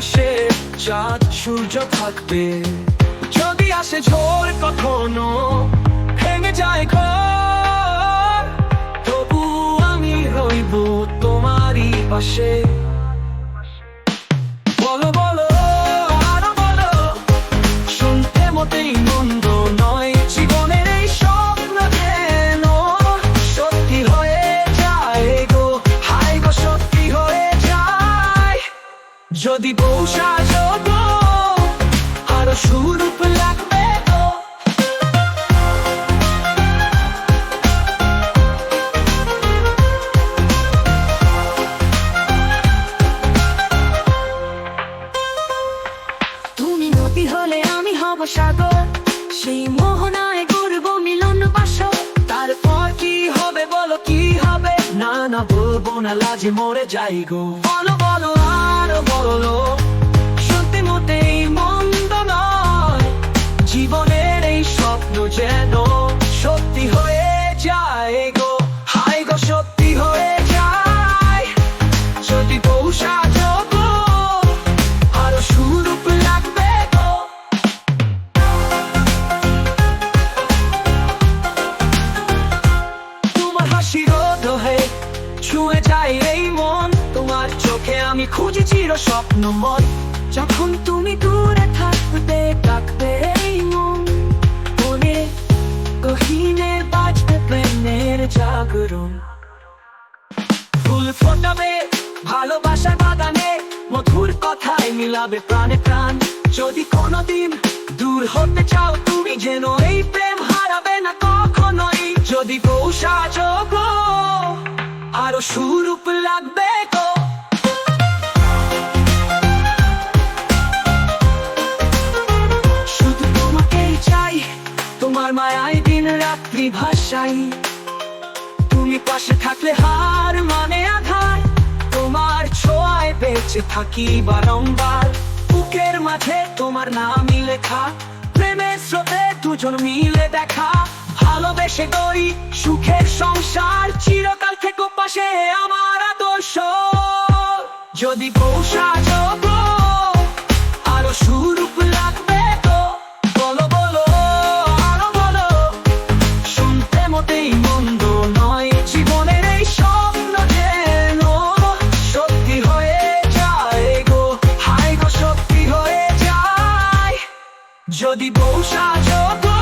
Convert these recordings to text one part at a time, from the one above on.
আকাশে চাঁদ, সূর্য থাকবে। যদি আসে ঝড় কখনো ভেঙে যায় ঘর। তবু আমি রইব তোমারই পাশে। যদি বউ সাজো আরও সুরূপ লাগবে গো। তুমি নদী হলে আমি হব সাগর, সেই মোহনায় করব মিলন বাসর। তারপর কি হবে বলো, কি হবে? না না বলব না, লাজে মরে যাই গো। বলো বলো আর বলো সত্যি মতেই মন্দ নয় জীবনের এই স্বপ্ন যেন সত্যি হয়ে যায় গো হাই গো সত্যি হয়ে যায় যদি বউ তোমার আমি খুঁজি চির স্বপ্ন মন যখন তুমি দূরে থাকবে ডাকবে এই মন, মনে গহীনে বাজবে প্রেমের জাগরণ। ফুল ফোটাবে, ভালোবাসার বাগানে, মধুর কথায় মিলাবে প্রাণে প্রাণ। যদি কোনোদিন দূর হতে চাও, তুমি যেন এই প্রেম হারাবে না কখনোই। যদি বউ সাজো আরও সুরূপ লাগবে তোমার মায়ায় দিন রাত্রি ভাষাই তুমি পাশে থাকলে হার মানে আঘাত। তোমার ছোঁয়ায় বেঁচে থাকি বারংবার। বুকের মাঝে তোমার নামই লেখা। প্রেমের স্রোতে দুজন মিলে দেখা। ভালোবেসে গড়ি সুখের সংসার। চিরকাল থেকে পাশে আমার আদর্শ। যদি বউ সাজো গো, আরও সুরূপ যদি বউ সাজো গো,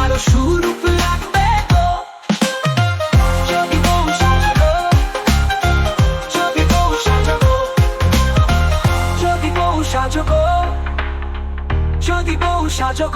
আরও সুরূপ লাগবে গো। যদি বউ সাজো যদি বউ সাজো যদি বউ সাজো যদি বউ সাজো